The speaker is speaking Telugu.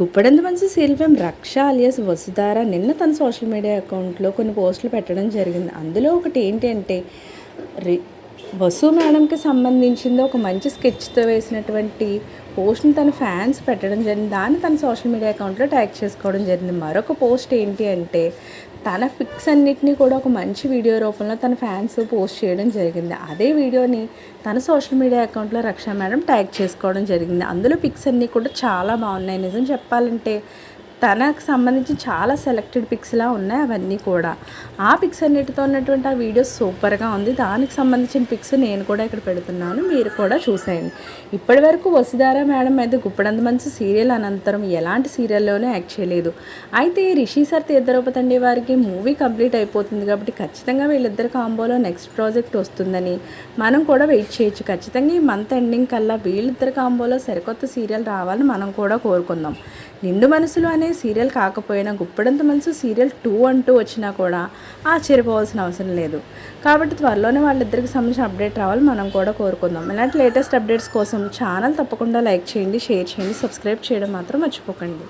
గుప్పడంత మంచి శిల్పం రక్ష అలియస్ వసుధార నిన్న తన సోషల్ మీడియా అకౌంట్లో కొన్ని పోస్టులు పెట్టడం జరిగింది. అందులో ఒకటి ఏంటి అంటే రి వసు మేడంకి సంబంధించింది ఒక మంచి స్కెచ్తో వేసినటువంటి పోస్ట్ని తన ఫ్యాన్స్ పెట్టడం జరిగింది. దాన్ని తన సోషల్ మీడియా అకౌంట్లో ట్యాగ్ చేసుకోవడం జరిగింది. మరొక పోస్ట్ ఏంటి అంటే తన పిక్స్ అన్నిటినీ కూడా ఒక మంచి వీడియో రూపంలో తన ఫ్యాన్స్ పోస్ట్ చేయడం జరిగింది. అదే వీడియోని తన సోషల్ మీడియా అకౌంట్లో రక్షా మేడం ట్యాగ్ చేసుకోవడం జరిగింది. అందులో పిక్స్ అన్నీ కూడా చాలా బాగున్నాయి. నిజం చెప్పాలంటే తనకు సంబంధించి చాలా సెలెక్టెడ్ పిక్స్లా ఉన్నాయి అవన్నీ కూడా. ఆ పిక్స్ అన్నిటితో ఉన్నటువంటి ఆ వీడియో సూపర్గా ఉంది. దానికి సంబంధించిన పిక్స్ నేను కూడా ఇక్కడ పెడుతున్నాను. మీరు కూడా చూసేయండి. ఇప్పటి వరకు వసుధారా మేడం మీద గుప్పడంత మంచి సీరియల్ అనంతరం ఎలాంటి సీరియల్లోనే యాక్ట్ చేయలేదు. అయితే రిషి సార్ తీర్థరూపతండి వారికి మూవీ కంప్లీట్ అయిపోతుంది కాబట్టి ఖచ్చితంగా వీళ్ళిద్దరు కాంబోలో నెక్స్ట్ ప్రాజెక్ట్ వస్తుందని మనం కూడా వెయిట్ చేయొచ్చు. ఖచ్చితంగా ఈ మంత్ ఎండింగ్ కల్లా వీళ్ళిద్దరు కాంబోలో సరికొత్త సీరియల్ రావాలని మనం కూడా కోరుకుందాం. నిండు మనసులో అనే సీరియల్ కాకపోయినా గుప్పడంత మనసు సీరియల్ టూ అంటూ వచ్చినా కూడా ఆశ్చర్యపోవాల్సిన అవసరం లేదు. కాబట్టి త్వరలోనే వాళ్ళిద్దరికి సంబంధించిన అప్డేట్ రావాలి మనం కూడా కోరుకుందాం. ఇలాంటి లేటెస్ట్ అప్డేట్స్ కోసం ఛానల్ తప్పకుండా లైక్ చేయండి షేర్ చేయండి సబ్స్క్రైబ్ చేయడం మాత్రం మర్చిపోకండి.